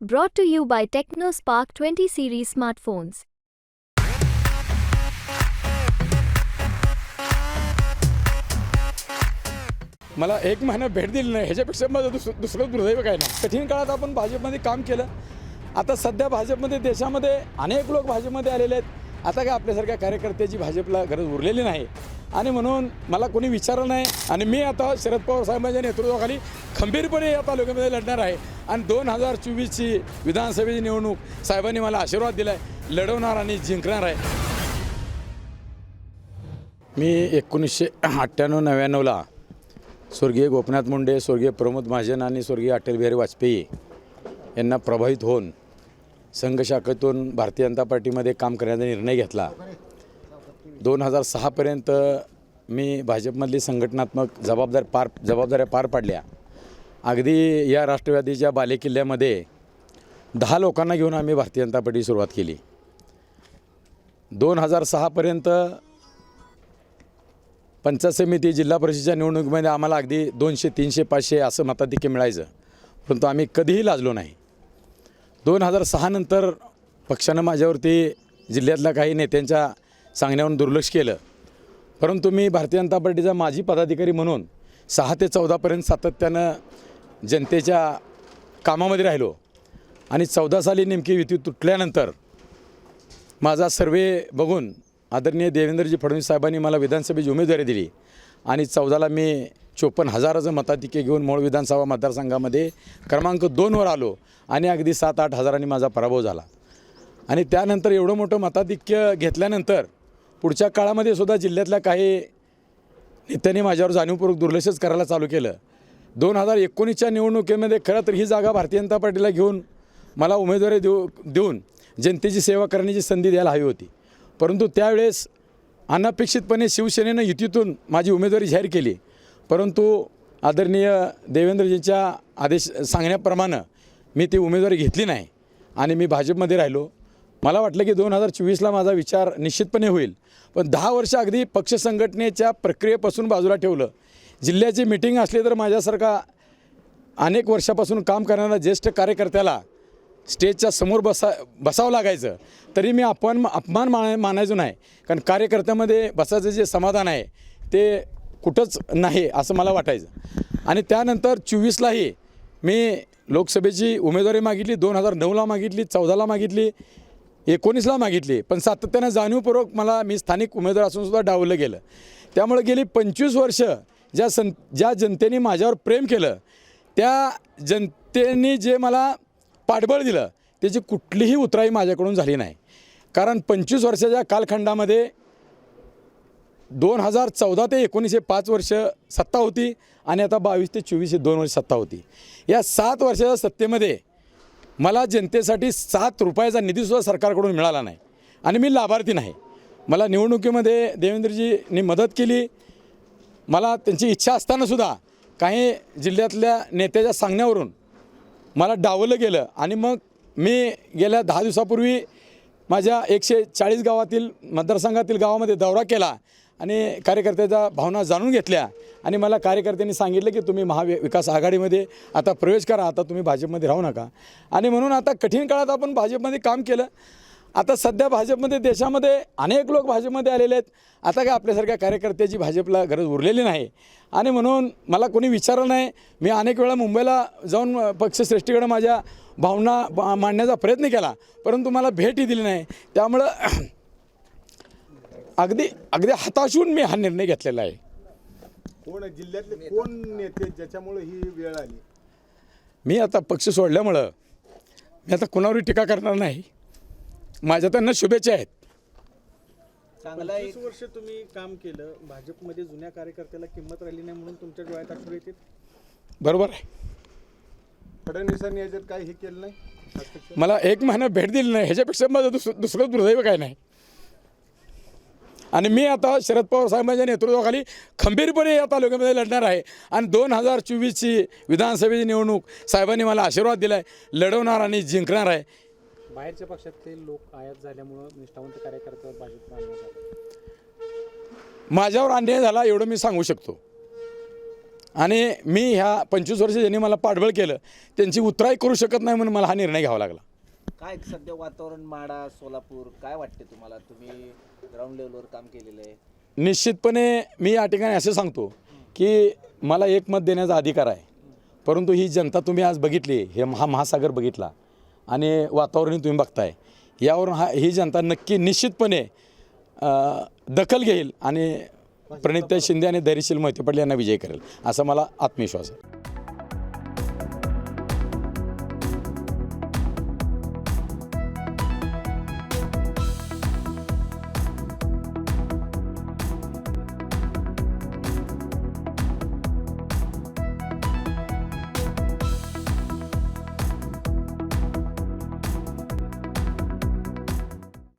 Brought to you by TechnoSpark 20 series smartphones. मला एक महिना भेट दिली नाही ह्याच्यापेक्षा माझं दुस दुसरं दुर्दैव काय नाही. कठीण काळात आपण भाजपमध्ये काम केलं. आता सध्या भाजपमध्ये देशामध्ये अनेक लोक भाजपमध्ये आलेले आहेत. आता काय आपल्यासारख्या कार्यकर्त्याची भाजपला गरज उरलेली नाही. आणि म्हणून मला कोणी विचारलं नाही. आणि मी आता शरद पवार साहेबांच्या नेतृत्वाखाली खंबीरपणे या तालुक्यामध्ये लढणार आहे. आणि दोन हजार चोवीसची विधानसभेची निवडणूक साहेबांनी मला आशीर्वाद दिला आहे लढवणार आणि जिंकणार आहे. मी एकोणीसशे अठ्ठ्याण्णव नव्याण्णवला स्वर्गीय गोपनाथ मुंडे स्वर्गीय प्रमोद महाजन आणि स्वर्गीय अटल बिहारी वाजपेयी यांना प्रभावित होऊन संघ शाखेतून भारतीय जनता पार्टीमध्ये काम करण्याचा निर्णय घेतला. दोन हजार सहापर्यंत मी भाजपमधली संघटनात्मक जबाबदार पार जबाबदाऱ्या पार पाडल्या. अगदी या राष्ट्रवादीच्या बालेकिल्ल्यामध्ये दहा लोकांना घेऊन आम्ही भारतीय जनता पार्टी सुरुवात केली. दोन हजार सहापर्यंत पंचायत समिती जिल्हा परिषदेच्या निवडणुकीमध्ये आम्हाला अगदी दोनशे तीनशे पाचशे असं मताधिक्य मिळायचं. परंतु आम्ही कधीही लाजलो नाही. दोन हजार सहानंतर पक्षानं माझ्यावरती जिल्ह्यातल्या काही नेत्यांच्या सांगण्यावरून दुर्लक्ष केलं. परंतु मी भारतीय जनता पार्टीचा माजी पदाधिकारी म्हणून सहा ते चौदापर्यंत सातत्यानं जनतेच्या कामामध्ये राहिलो. आणि चौदा साली नेमकी युती तुटल्यानंतर माझा सर्वे बघून आदरणीय देवेंद्रजी फडणवीस साहेबांनी मला विधानसभेची उमेदवारी दिली आणि चौदाला मी चोपन्न हजाराचं मताधिक्य घेऊन मूळ विधानसभा मतदारसंघामध्ये क्रमांक दोनवर आलो आणि अगदी सात आठ हजारांनी माझा पराभव झाला. आणि त्यानंतर एवढं मोठं मताधिक्य घेतल्यानंतर पुढच्या काळामध्ये सुद्धा जिल्ह्यातल्या काही नेत्यांनी माझ्यावर जाणीवपूर्वक दुर्लक्षच करायला चालू केलं. दोन हजार एकोणीसच्या निवडणुकीमध्ये खरं तर ही जागा भारतीय जनता पार्टीला घेऊन मला उमेदवारी देऊ देऊन जनतेची सेवा करण्याची संधी द्यायला हवी होती. परंतु त्यावेळेस अनपेक्षितपणे शिवसेनेनं युतीतून माझी उमेदवारी जाहीर केली. परंतु आदरणीय देवेंद्रजींच्या आदेश सांगण्याप्रमाणे मी ती उमेदवारी घेतली नाही आणि मी भाजपमध्ये राहिलो. मला वाटलं की दोन हजार चोवीसला माझा विचार निश्चितपणे होईल. पण दहा वर्ष अगदी पक्ष संघटनेच्या प्रक्रियेपासून बाजूला ठेवलं. जिल्ह्याची मिटिंग असली तर माझ्यासारखा अनेक वर्षापासून काम करणाऱ्या ज्येष्ठ कार्यकर्त्याला स्टेजच्या समोर बसा बसावं लागायचं. तरी मी अपमान अपमान मान मानायचो नाही. कारण कार्यकर्त्यामध्ये बसायचं जे समाधान आहे ते कुठंच नाही असं मला वाटायचं. आणि त्यानंतर चोवीसलाही मी लोकसभेची उमेदवारी मागितली दोन हजार नऊला मागितली चौदाला मागितली एकोणीसला मागितली पण सातत्यानं जाणीवपूर्वक मला मी स्थानिक उमेदवार असूनसुद्धा डावलं गेलं. त्यामुळे गेली पंचवीस वर्ष ज्या सं ज्या जनतेने माझ्यावर प्रेम केलं त्या जनतेने जे मला पाठबळ दिलं त्याची कुठलीही उतराई माझ्याकडून झाली नाही. कारण पंचवीस वर्षाच्या कालखंडामध्ये दोन हजार चौदा ते एकोणीसशे पाच वर्ष सत्ता होती आणि आता बावीस ते चोवीस हे दोन वर्ष सत्ता होती. या सात वर्षाच्या सत्तेमध्ये मला जनतेसाठी सात रुपयाचा निधीसुद्धा सरकारकडून मिळाला नाही आणि मी लाभार्थी नाही. मला निवडणुकीमध्ये देवेंद्रजींनी मदत केली. मला त्यांची इच्छा असतानासुद्धा काही जिल्ह्यातल्या नेत्याच्या सांगण्यावरून मला डावलं गेलं आणि मग मी गेल्या दहा दिवसापूर्वी माझ्या एकशे चाळीस गावातील मतदारसंघातील गावामध्ये दौरा केला आणि कार्यकर्त्याच्या भावना जाणून घेतल्या. आणि मला कार्यकर्त्यांनी सांगितलं की तुम्ही महाविकास आघाडीमध्ये आता प्रवेश करा आता तुम्ही भाजपमध्ये राहू नका. आणि म्हणून आता कठीण काळात आपण भाजपमध्ये काम केलं. आता सध्या भाजपमध्ये देशामध्ये अनेक लोक भाजपमध्ये आलेले आहेत. आता काय आपल्यासारख्या कार्यकर्त्याची भाजपला गरज उरलेली नाही. आणि म्हणून मला कोणी विचारलं नाही. मी अनेक वेळा मुंबईला जाऊन पक्षश्रेष्ठीकडे माझ्या भावना मांडण्याचा प्रयत्न केला. परंतु मला भेटही दिली नाही. त्यामुळं अगदी अगदी हताशून मी हा निर्णय घेतलेला आहे. कोण? जिल्ह्यातले कोण नेते ज्याच्यामुळे ही वेळ आली? मी आता पक्ष सोडल्यामुळं मी आता कुणावरही टीका करणार नाही. माझ्या त्यांना शुभेच्छा आहेत. पंचवीस वर्ष तुम्ही काम केलं. भाजपमध्ये जुन्या कार्यकर्त्याला किंमत राहिली नाही म्हणून तुमच्या डोळ्यात अश्रू येतील? बरोबर आहे. फडणवीसांनी याच्यात काय हे केलं नाही? मला एक महिना भेट दिली नाही. ह्याच्यापेक्षा माझं दुस दुसरं दुर्दैव काय नाही. आणि मी आता शरद पवार साहेबांच्या नेतृत्वाखाली खंबीरपणे या तालुक्यामध्ये लढणार आहे. आणि दोन हजार चोवीसची विधानसभेची निवडणूक साहेबांनी मला आशीर्वाद दिला आहे लढवणार आणि जिंकणार आहे. बाहेरच्या पक्षातले लोक आयात झाल्यामुळं निष्ठावंत कार्यकर्त्यावर भाजप माझ्यावर अन्याय झाला एवढं मी सांगू शकतो. आणि मी ह्या पंचवीस वर्ष ज्यांनी मला पाठबळ केलं त्यांची उतराई करू शकत नाही म्हणून मला हा निर्णय घ्यावा लागला. काय सध्या वातावरण माडा सोलापूर काय वाटते तुम्हाला? तुम्ही ग्राउंड लेवलवर काम केलेलं आहे. निश्चितपणे मी या ठिकाणी असे सांगतो की मला एक मत देण्याचा अधिकार आहे. परंतु ही जनता तुम्ही आज बघितली हे हा महासागर बघितला आणि वातावरण तुम्ही बघताय. यावरून हा ही जनता नक्की निश्चितपणे दखल घेईल आणि प्रणित शिंदे आणि धैर्यशील मोहिते पाटील यांना विजय करेल असा मला आत्मविश्वास आहे.